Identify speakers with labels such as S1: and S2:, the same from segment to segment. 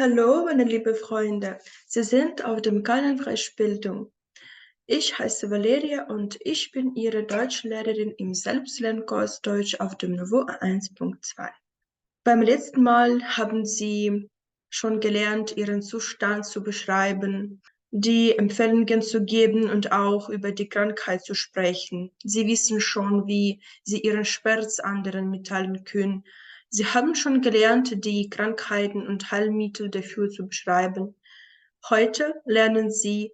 S1: Hallo, meine liebe Freunde. Sie sind auf dem Kanal Freisbildung. Ich heiße Valeria und ich bin Ihre Deutschlehrerin im Selbstlernkurs Deutsch auf dem Niveau 1.2. Beim letzten Mal haben Sie schon gelernt, Ihren Zustand zu beschreiben, die Empfehlungen zu geben und auch über die Krankheit zu sprechen. Sie wissen schon, wie Sie Ihren Schmerz anderen mitteilen können Sie haben schon gelernt, die Krankheiten und Heilmittel dafür zu beschreiben. Heute lernen Sie,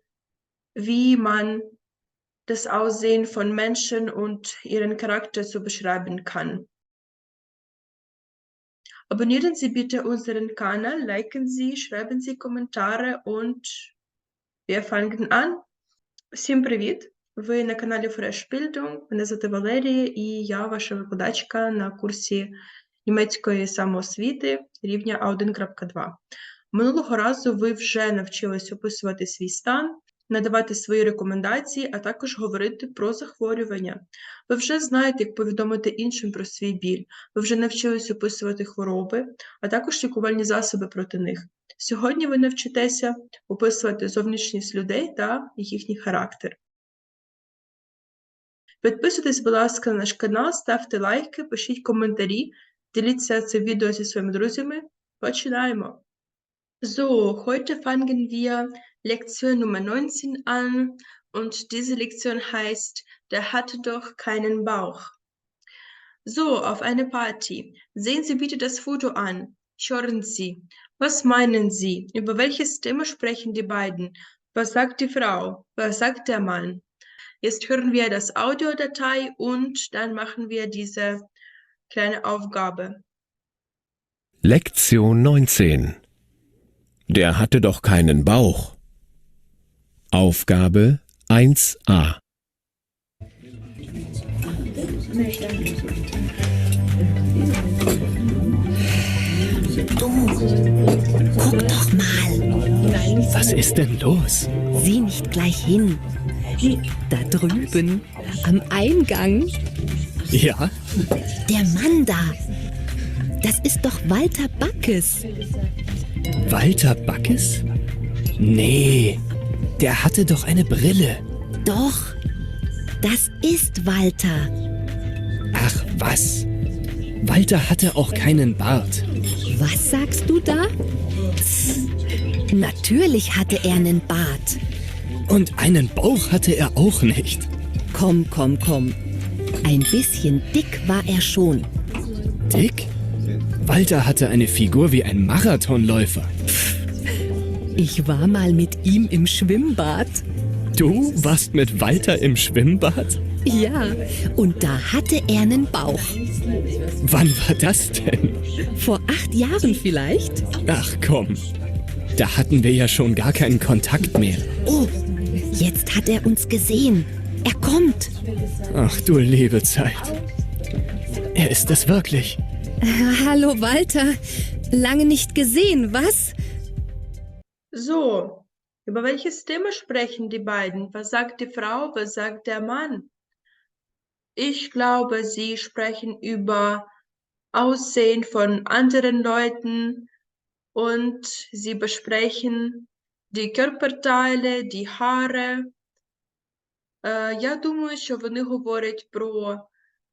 S1: wie man das Aussehen von Menschen und ihren Charakter zu beschreiben kann. Abonnieren Sie bitte unseren Kanal, liken Sie, schreiben Sie Коментари und wir fangen an. Всім привіт! Ви на каналі Fresh Bildung. Мене звати Валерія і я ваша викладачка на курсі німецької самоосвіти рівня А1.2. Минулого разу ви вже навчились описувати свій стан, надавати свої рекомендації, а також говорити про захворювання. Ви вже знаєте, як повідомити іншим про свій біль, ви вже навчились описувати хвороби, а також лікувальні засоби проти них. Сьогодні ви навчитеся описувати зовнішність людей та їхній характер. Підписуйтесь, будь ласка, на наш канал, ставте лайки, пишіть коментарі, Діліться це відео зі своїми друзями. Починаємо. So, heute fangen wir Lektion Nummer 19 an und diese Lektion heißt, der hatte doch keinen Bauch. So, auf eine Party. Sehen Sie bitte das Foto an. Hören Sie. Was meinen Sie? Über welches Thema sprechen die beiden? Was sagt die Frau? Was sagt der Mann? Jetzt hören wir das Audiodatei und dann machen wir diese Kleine Aufgabe.
S2: Lektion 19 Der hatte doch keinen Bauch. Aufgabe 1a
S3: Du, guck doch mal.
S4: Was ist denn los?
S3: Sieh nicht gleich hin. Da drüben, am Eingang,
S4: Ja?
S3: der Mann da. Das ist doch Walter Backes.
S4: Walter Backes? Nee, der hatte doch eine Brille.
S3: Doch, das ist Walter.
S4: Ach was. Walter hatte auch keinen Bart.
S3: Was sagst du da? Psst. Natürlich hatte er einen Bart.
S4: Und einen Bauch hatte er auch nicht.
S3: Komm, komm, komm. Ein bisschen dick war er schon.
S4: Dick? Walter hatte eine Figur wie ein Marathonläufer.
S3: Ich war mal mit ihm im Schwimmbad.
S4: Du warst mit Walter im Schwimmbad?
S3: Ja, und da hatte er einen Bauch.
S4: Wann war das denn?
S3: Vor acht Jahren vielleicht?
S4: Ach komm. Da hatten wir ja schon gar keinen Kontakt mehr.
S3: Oh, jetzt hat er uns gesehen. Er kommt.
S4: Ach du liebe Zeit. Er ist es wirklich.
S3: Hallo Walter. Lange nicht gesehen, was?
S1: So, über welches Thema sprechen die beiden? Was sagt die Frau? Was sagt der Mann? Ich glaube, sie sprechen über Aussehen von anderen Leuten und sie besprechen die Körperteile, die Haare. Е, Я думаю, що вони говорять про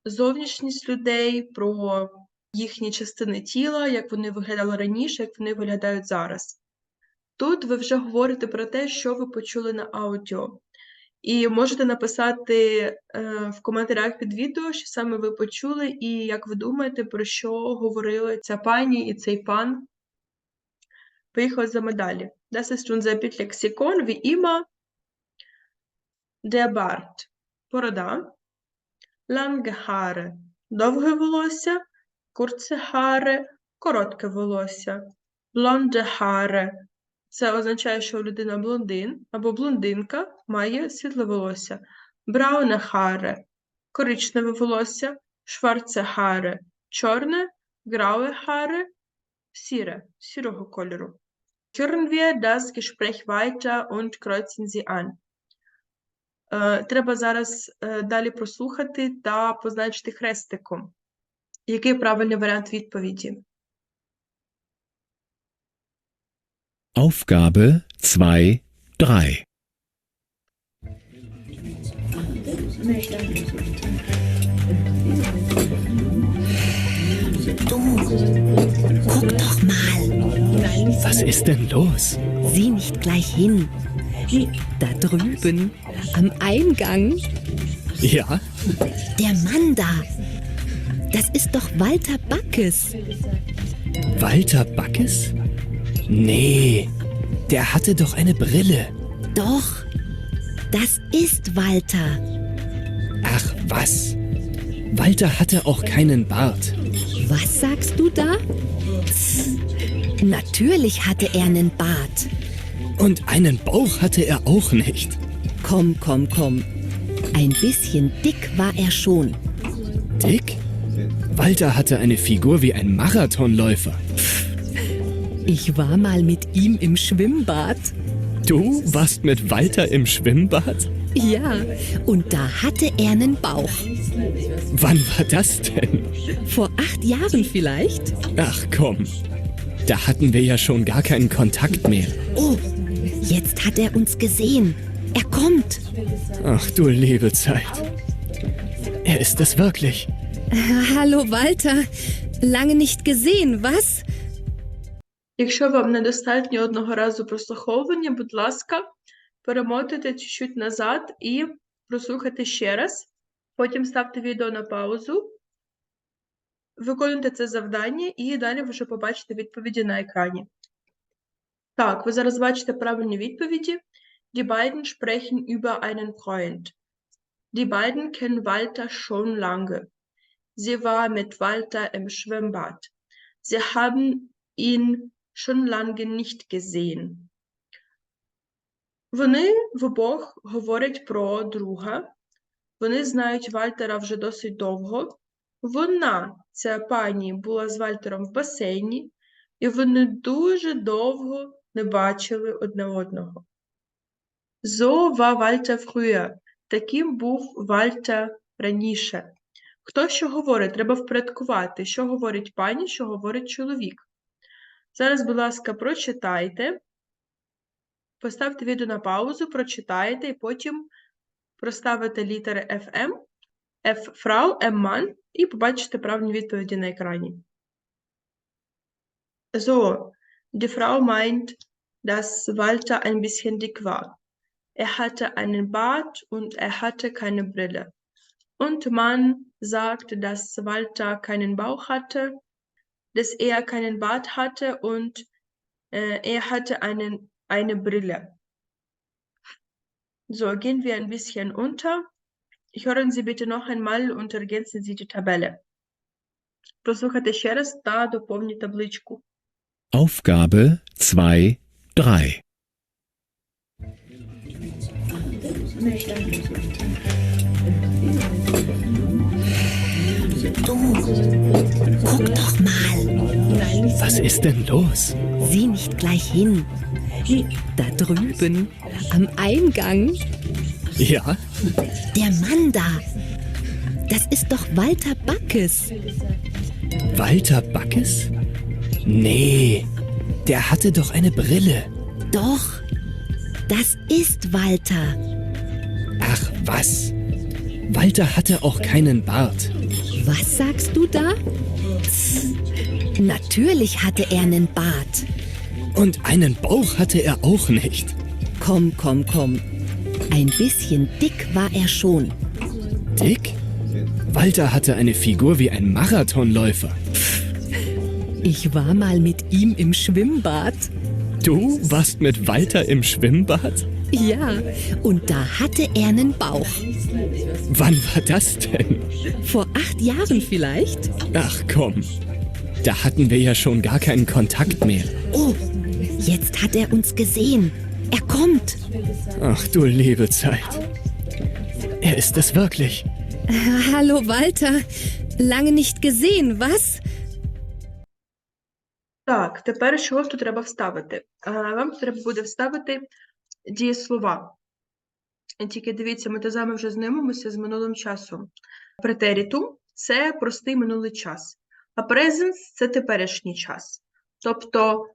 S1: зовнішність людей, про їхні частини тіла, як вони виглядали раніше, як вони виглядають зараз. Тут ви вже говорите про те, що ви почули на аудіо. І можете написати е, в коментарях під відео, що саме ви почули, і як ви думаєте, про що говорили ця пані і цей пан. Поїхали за медалі. Das ist unser wie immer. Der Bart – борода. Lange Haare – довге волосся. Kurze Haare – коротке волосся. Blonde Haare – це означає, що людина блондин або блондинка має світле волосся. Braune Haare – коричневе волосся. Schwarze Haare – чорне. Graue Haare – сіре, сірого кольору. Hören wir das Gespräch weiter und kreuzen Sie an. Е, Треба зараз е, далі прослухати та позначити хрестиком. Який правильний варіант відповіді?
S2: Aufgabe 2, 3.
S3: Guck doch mal.
S4: Was ist denn los?
S3: Sieh nicht gleich hin. Da drüben, am Eingang,
S4: Ja?
S3: der Mann da. Das ist doch Walter Backes.
S4: Walter Backes? Nee, der hatte doch eine Brille.
S3: Doch, das ist Walter.
S4: Ach was. Walter hatte auch keinen Bart.
S3: Was sagst du da? Natürlich hatte er einen Bart.
S4: Und einen Bauch hatte er auch nicht.
S3: Komm, komm, komm. Ein bisschen dick war er schon.
S4: Dick? Walter hatte eine Figur wie ein Marathonläufer.
S3: Ich war mal mit ihm im Schwimmbad.
S4: Du warst mit Walter im Schwimmbad?
S3: Ja, und da hatte er einen Bauch.
S4: Wann war das denn?
S3: Vor acht Jahren vielleicht?
S4: Ach komm. Da hatten wir ja schon gar keinen Kontakt mehr.
S3: Oh, jetzt hat er uns gesehen. Er kommt.
S4: Ach du liebe Zeit. Er ist es wirklich.
S3: Hallo Walter. Lange nicht gesehen, was?
S1: Якщо вам недостатньо одного разу прослуховування, будь ласка, перемотуйте чуть-чуть назад і прослухайте ще раз. Потім ставте відео на паузу, виконуйте це завдання і далі ви вже побачите відповіді на екрані. Так, ви зараз бачите правильні відповіді. Die beiden sprechen über einen Freund. Die beiden kennen Walter schon lange. Sie war mit Walter im Schwimmbad. Sie haben ihn schon lange nicht gesehen. Вони вобох говорять про друга. Вони знають Вальтера вже досить довго. Вона, ця пані, була з Вальтером в басейні, і вони дуже довго не бачили одне одного. So war Walter früher. Таким був Вальтер раніше. Хто що говорить? Треба впорядкувати, що говорить пані, що говорить чоловік. Зараз, будь ласка, прочитайте. Поставте відео на паузу, прочитайте і потім проставите літери FM, F Frau, M Mann і побачите правильні відповіді на екрані. So, die Frau meint, dass Walter ein bisschen dick war. Er hatte einen Bart und er hatte keine Brille. Und man sagt, dass Walter keinen Bauch hatte, dass er keinen Bart hatte und äh, er hatte einen, eine Brille. So, gehen wir ein bisschen unter. Hören Sie bitte noch einmal und ergänzen Sie die Tabelle. Прослухайте ще раз та доповніть табличку.
S2: Aufgabe 2, 3.
S3: Guck doch mal.
S4: Was ist denn los?
S3: Sieh nicht gleich hin. Da drüben, am Eingang,
S4: Ja?
S3: der Mann da. Das ist doch Walter Backes.
S4: Walter Backes? Nee, der hatte doch eine Brille.
S3: Doch, das ist Walter.
S4: Ach was. Walter hatte auch keinen Bart.
S3: Was sagst du da? Natürlich hatte er einen Bart.
S4: Und einen Bauch hatte er auch nicht.
S3: Komm, komm, komm. Ein bisschen dick war er schon.
S4: Dick? Walter hatte eine Figur wie ein Marathonläufer.
S3: Ich war mal mit ihm im Schwimmbad.
S4: Du warst mit Walter im Schwimmbad?
S3: Ja, und da hatte er einen Bauch.
S4: Wann war das denn?
S3: Vor acht Jahren vielleicht?
S4: Ach komm. Da hatten wir ja schon gar keinen Kontakt mehr.
S3: Oh, jetzt hat er uns gesehen. Er kommt.
S4: Ach du liebe Zeit. Er ist es wirklich.
S3: Hallo Walter. Lange nicht gesehen, was?
S1: Так, тепер що тут треба вставити? Вам треба буде вставити дієслова. Тільки дивіться, ми з вами вже знайомимося з минулим часом. Претерітум – це простий минулий час, а presens – це теперішній час. Тобто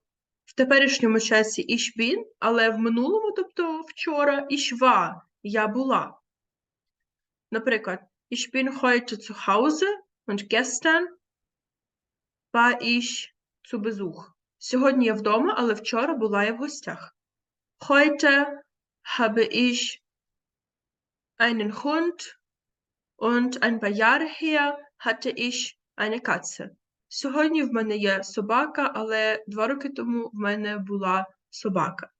S1: в теперішньому часі bin, але в минулому, тобто вчора, war, я була. Наприклад, ich bin heute zu Hause und gestern war ich zu Сьогодні я вдома, але вчора була я в гостях. Heute habe ich einen Hund und ein paar Jahre her hatte ich eine Katze. Сьогодні в мене є собака, але два роки тому в мене була собака.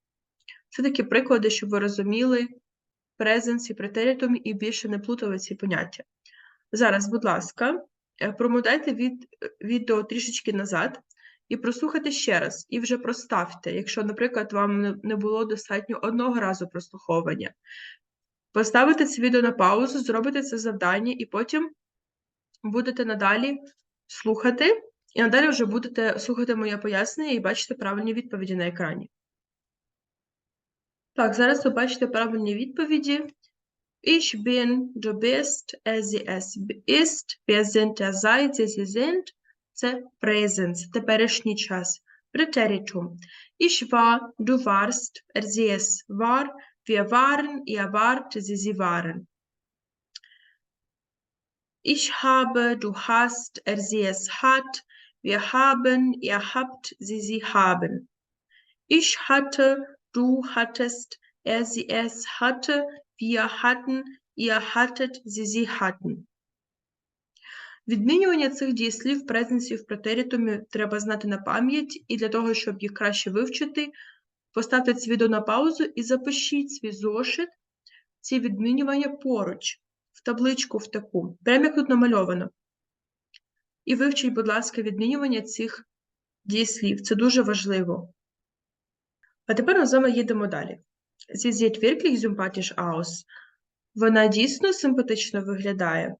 S1: Це такі приклади, щоб ви розуміли презенс і претерітум і більше не плутали ці поняття. Зараз, будь ласка, е, промотайте від, відео трішечки назад і прослухайте ще раз, і вже проставте, якщо, наприклад, вам не- було достатньо одного разу прослуховування. Поставите це відео на паузу, зробите це завдання, і потім будете надалі слухати, і надалі вже будете слухати моє пояснення і бачити правильні відповіді на екрані. Так, зараз ви бачите правильні відповіді. Ich bin, du bist, er, sie, es ist, wir sind, er, sie, sie sind. Це present, це теперішній час. Präteritum. Ich war, du warst, er, sie, es war, wir waren, ihr wart, sie, sie waren. Ich habe, du hast, er, sie, es hat, wir haben, ihr habt, sie, sie haben. Ich hatte, du hattest, er, sie, es hatte, wir hatten, ihr hattet, sie, sie hatten. Відмінювання цих дієслів презенсі в претерітумі треба знати на пам'ять, і для того, щоб їх краще вивчити, поставте це відео на паузу і запишіть свій зошит, ці відмінювання поруч, в табличку в таку, прямо як тут намальовано. І вивчіть, будь ласка, відмінювання цих дієслів. Це дуже важливо. А тепер ми з вами їдемо далі. Sie sieht wirklich sympathisch aus. Вона дійсно симпатично виглядає.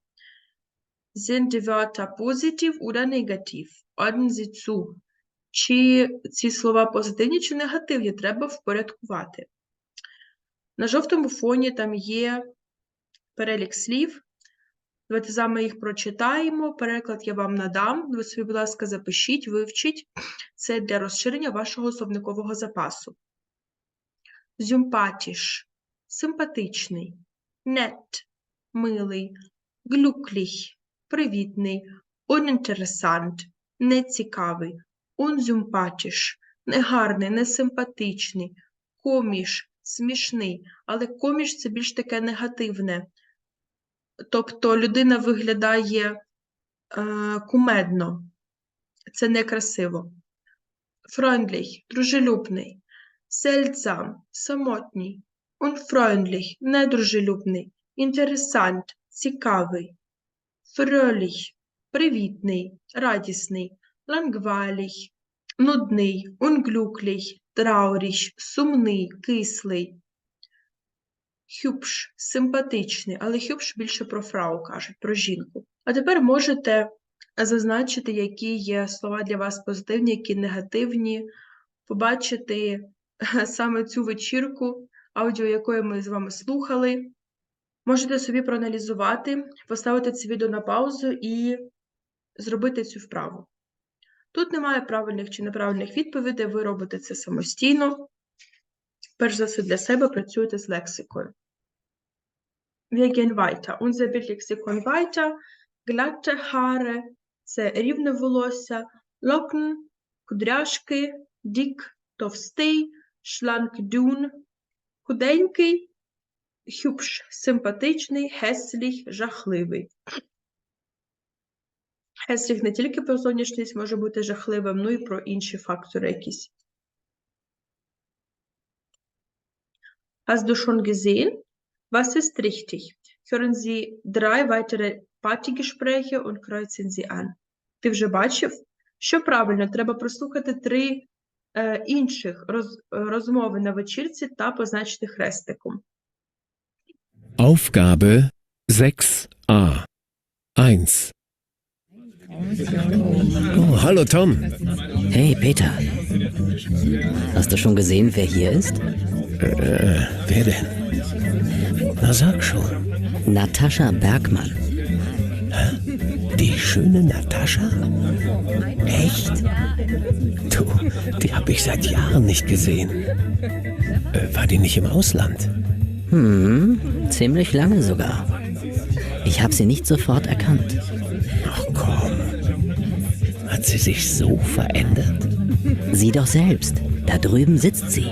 S1: Sind die Wörter positiv oder negativ? Ordnen Sie zu. Чи ці слова позитивні чи негативні треба впорядкувати. На жовтому фоні там є перелік слів. Давайте з вами їх прочитаємо. Переклад я вам надам. Ви собі, будь ласка, запишіть, вивчіть. Це для розширення вашого словникового запасу. Sympathisch – симпатичний, nett – милий, glücklich – привітний, uninteressant – нецікавий, unsympathisch – негарний, несимпатичний, коміш – смішний, але коміш – це більш таке негативне. Тобто людина виглядає е, кумедно, це некрасиво. Freundlich – дружелюбний. Seltsam – самотній. Unfreundlich – недружелюбний. Interessant – цікавий. Fröhlich – привітний, радісний. Langweilig – нудний. Unglücklich – трауrig, сумний, кислий. Hübsch – симпатичний, але hübsch більше про фрау кажуть, про жінку. А тепер можете зазначити, які є слова для вас позитивні, які негативні, побачити саме цю вечірку, аудіо якої ми з вами слухали. Можете собі проаналізувати, поставити це відео на паузу і зробити цю вправу. Тут немає правильних чи неправильних відповідей, ви робите це самостійно. Перш за все для себе працюєте з лексикою. Wir gehen weiter. Unser Bildlexikon weiter. Glatte Haare – це рівне волосся, Locken – кудряшки, dick – товстий, schlank – дюн, худенький, hübsch – симпатичний, hässlich – жахливий. Hässlich не тільки про зовнішність може бути жахливим, ну і про інші фактори якісь. Hast du schon gesehen? Was ist richtig? Hören Sie drei weitere Partygespräche und kreuzen sie an. Ти вже бачив? Що правильно? Треба прослухати три е, інших роз, розмови на вечірці та позначити хрестиком.
S2: Aufgabe 6a. 1. Oh, hallo Tom.
S5: Hey Peter, hast du schon gesehen, wer hier ist?
S2: Äh, wer denn? Na sag schon.
S5: Natascha Bergmann.
S6: Die schöne Natascha? Echt? Du, die habe ich seit Jahren nicht gesehen. Äh, war die nicht im Ausland?
S5: Hm, ziemlich lange sogar. Ich habe sie nicht sofort erkannt.
S6: Ach komm. Hat sie sich so verändert?
S5: Sieh doch selbst. Da drüben sitzt sie.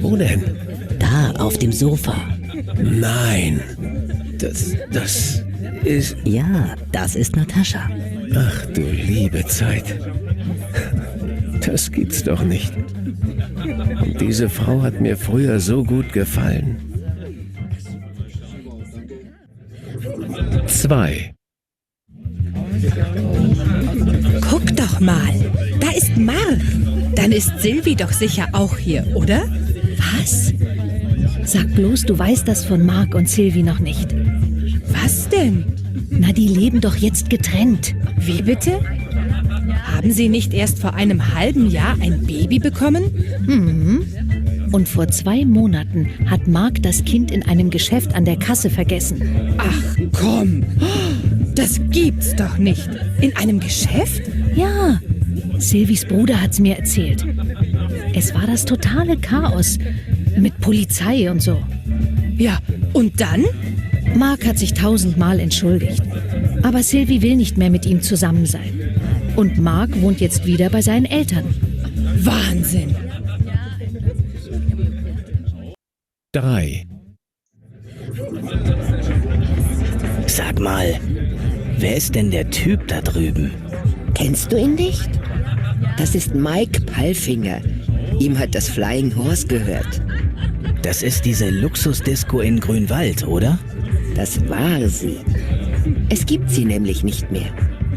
S6: Wo denn?
S5: Da, auf dem Sofa.
S6: Nein. Das, das ist.
S5: Ja, das ist Natascha.
S6: Ach du liebe Zeit. Das gibt's doch nicht. Diese Frau hat mir früher so gut gefallen.
S2: 2.
S7: Guck doch mal, da ist Mark. Dann ist Silvi doch sicher auch hier, oder?
S3: Was? Sag bloß, du weißt das von Mark und Sylvie noch nicht.
S7: Was denn?
S3: Na, die leben doch jetzt getrennt.
S7: Wie bitte? Haben Sie nicht erst vor einem halben Jahr ein Baby bekommen?
S3: Mhm. Und vor zwei Monaten hat Mark das Kind in einem Geschäft an der Kasse vergessen.
S7: Ach komm, das gibt's doch nicht. In einem Geschäft?
S3: Ja, Sylvies Bruder hat's mir erzählt. Es war das totale Chaos mit Polizei und so.
S7: Ja, und dann?
S3: Mark hat sich tausendmal entschuldigt. Aber Sylvie will nicht mehr mit ihm zusammen sein. Und Mark wohnt jetzt wieder bei seinen Eltern.
S7: Wahnsinn.
S2: 3.
S5: Sag mal, wer ist denn der Typ da drüben?
S8: Kennst du ihn nicht? Das ist Mike Palfinger. Ihm hat das Flying Horse gehört.
S5: Das ist diese Luxusdisco in Grünwald, oder?
S8: Das war sie. Es gibt sie nämlich nicht mehr.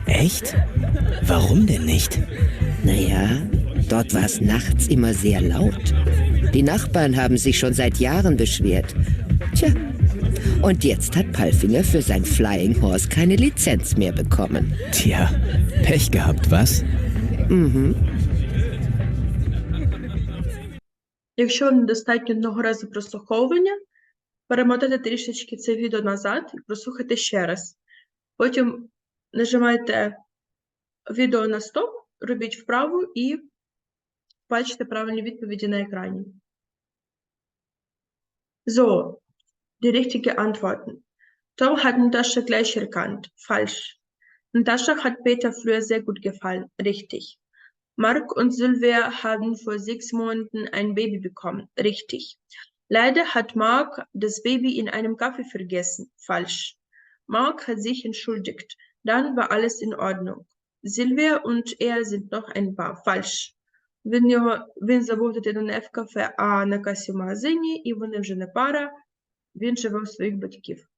S5: Echt? Warum denn nicht?
S8: Naja, dort war es nachts immer sehr laut. Die Nachbarn haben sich schon seit Jahren beschwert. Tja, und jetzt hat Palfinger für sein Flying Horse keine Lizenz mehr bekommen.
S5: Tja, Pech gehabt, was?
S8: Mhm.
S1: Якщо вам недостатньо одного разу прослуховування, перемотайте трішечки це відео назад і прослухайте ще раз. Потім нажимайте відео на стоп, робіть вправу і бачите правильні відповіді на екрані. So, die richtige Antworten. Tom hat Natascha gleich erkannt. Falsch. Natascha hat Peter früher sehr gut gefallen. Richtig. Mark und Sylvia haben vor sechs Monaten ein Baby bekommen. Richtig. Leider hat Mark das Baby in einem Kaffee vergessen. Falsch. Mark hat sich entschuldigt. Dann war alles in Ordnung. Sylvia und er sind noch ein Paar. Falsch. Він, його, він забув дитину не в кафе, а на касі в магазині, і вони вже не пара. Він живе у своїх батьків.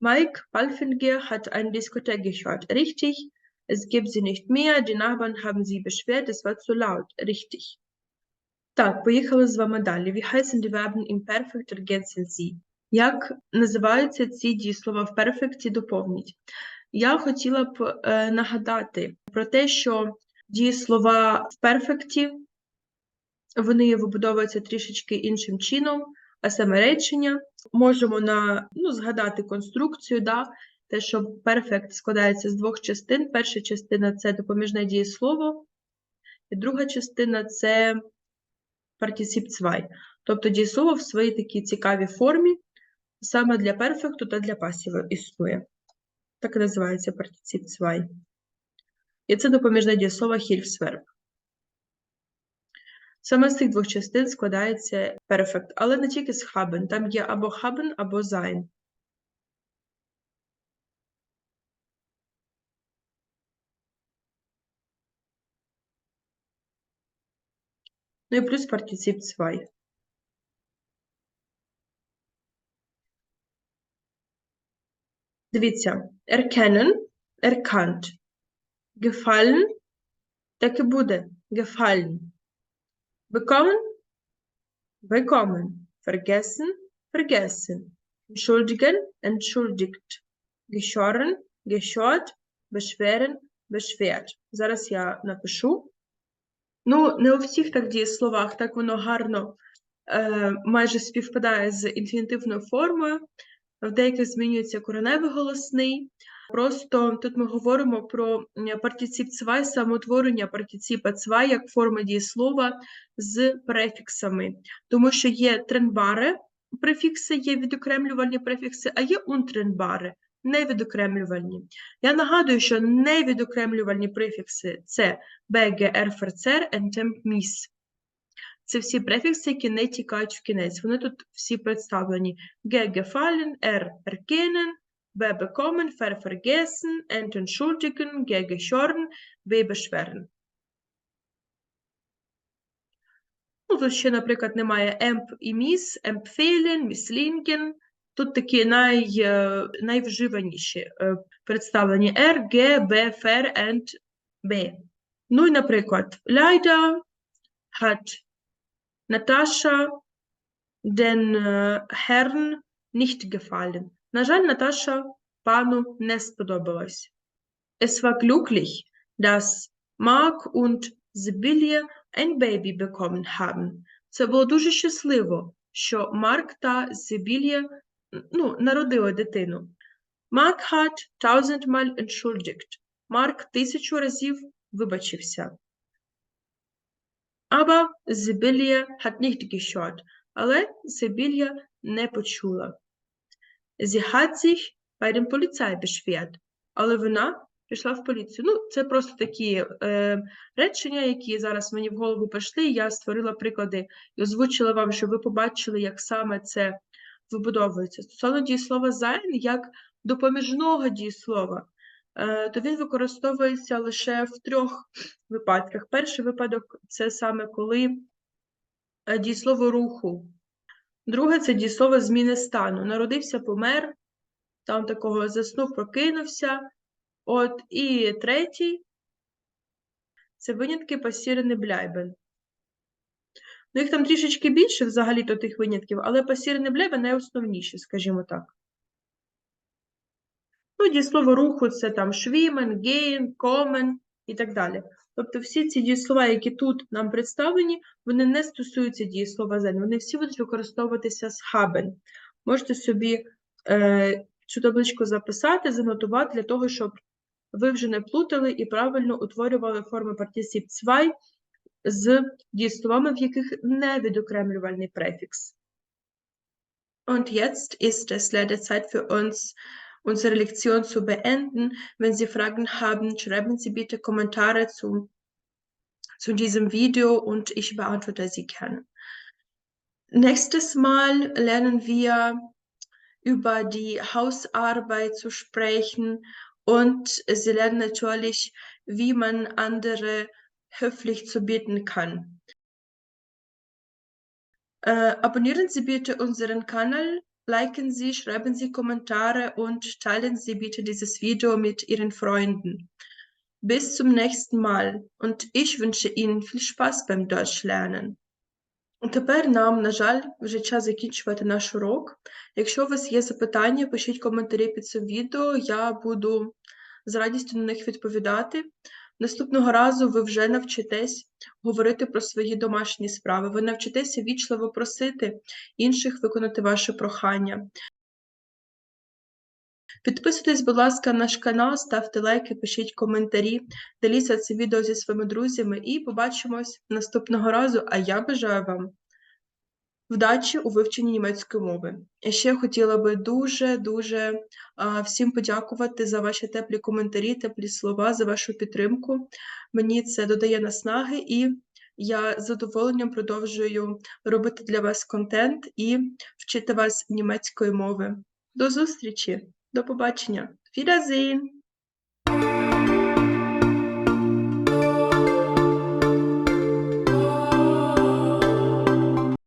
S1: Mike Palfinger hat eine Diskothek gehört. Richtig. Es gibt sie nicht mehr. Die Nachbarn haben sie beschwert, es war zu laut. Richtig. Так, поїхали з вами далі. Wie heißen die Verben im Perfekt ergänzen Sie? Як називаються ці дієслова в перфекті доповніть? Я хотіла б е, нагадати про те, що дієслова в перфекті вони вибудовуються трішечки іншим чином, а саме речення. Можемо на, ну, згадати конструкцію, да? те, що перфект складається з двох частин. Перша частина це допоміжне дієслово, і друга частина це партісіп цвай. Тобто дієслово в своїй такій цікавій формі саме для перфекту та для пасіву існує. Так і називається партісіп цвай. І це допоміжне дієслово Hilfsverb. Саме з цих двох частин складається перфект, але не тільки з haben. Там є або haben, або sein. Ну і плюс партицip 2. Дивіться, erkennen, erkannt. Gefallen, так і буде. Gefallen. Bekommen, bekommen. Vergessen, vergessen. Entschuldigen, entschuldigt. Geschoren, geschort. Beschweren, beschwert. Зараз я напишу. Ну, не у всіх так дієсловах, так воно гарно е, майже співпадає з інфінітивною формою. В деяких змінюється кореневий голосний, Просто тут ми говоримо про м, партицip 2, самоутворення партиципа 2 як форма дієслова з префіксами, тому що є тренбаре префікси, є відокремлювальні префікси, а є унтренбаре невідокремлювальні. Я нагадую, що невідокремлювальні префікси це R, Verzer, Temp, Miss. Це всі префікси, які не тікають в кінець. Вони тут всі представлені. Gefallen, R erkennen, B bekommen, ver vergessen, Ent entschuldigen, G gehören, B beschweren. Ну, тут ще, наприклад, немає емп і міс, емпфейлен, міслінген. Тут такі най, е, найвживаніші е, представлені R, G, B, Fer and B. Ну і, наприклад, Leider hat Natascha den äh, Herrn nicht gefallen. На жаль, Наташа пану не сподобалась. Es war glücklich, dass Mark und Sibylle ein Baby bekommen haben. Це було дуже щасливо, що Марк та Сибілія ну, народили дитину. Mark hat tausendmal entschuldigt. Марк тисячу разів вибачився. Aber Sibylle hat nicht gehört. Але Сибілія не почула. Sie hat sich bei dem Polizei beschwert. Але вона пішла в поліцію. Ну, це просто такі е, речення, які зараз мені в голову прийшли. Я створила приклади і озвучила вам, щоб ви побачили, як саме це вибудовується. Стосовно дієслова sein, як допоміжного дієслова, то він використовується лише в трьох випадках. Перший випадок це саме коли е, дієслово руху. Друге це дієслово зміни стану. Народився, помер, там такого заснув, прокинувся. От, і третій це винятки пасірене бляйбен. Ну, їх там трішечки більше взагалі-то тих винятків, але пасірене бляйбен найосновніші, скажімо так. Ну, дієслово руху це там швімен, гейн, комен і так далі. Тобто всі ці дієслова, які тут нам представлені, вони не стосуються дієслова зен, вони всі будуть використовуватися з хабен. Можете собі е, цю табличку записати, занотувати для того, щоб ви вже не плутали і правильно утворювали форми партисіп 2 з дієсловами, в яких не відокремлювальний префікс. Und jetzt ist es leider Zeit für uns, unsere Lektion zu beenden. Wenn Sie Fragen haben, schreiben Sie bitte Kommentare zu, zu diesem Video und ich beantworte sie gerne. Nächstes Mal lernen wir über die Hausarbeit zu sprechen und Sie lernen natürlich, wie man andere höflich zu bitten kann. Äh, abonnieren Sie bitte unseren Kanal, liken Sie, schreiben Sie Kommentare und teilen Sie bitte dieses Video mit Ihren Freunden. Bis zum nächsten Mal und ich wünsche Ihnen viel Spaß beim Deutschlernen. Тепер нам, на жаль, вже час закінчувати наш урок. Якщо у вас є запитання, пишіть коментарі під цим відео, я буду з радістю на них відповідати. Наступного разу ви вже навчитесь говорити про свої домашні справи. Ви навчитеся вічливо просити інших виконати ваше прохання. Підписуйтесь, будь ласка, на наш канал, ставте лайки, пишіть коментарі, діліться це відео зі своїми друзями і побачимось наступного разу. А я бажаю вам вдачі у вивченні німецької мови. І ще хотіла би дуже-дуже всім подякувати за ваші теплі коментарі, теплі слова, за вашу підтримку. Мені це додає наснаги, і я з задоволенням продовжую робити для вас контент і вчити вас німецької мови. До зустрічі! До побачення. Wiedersehen.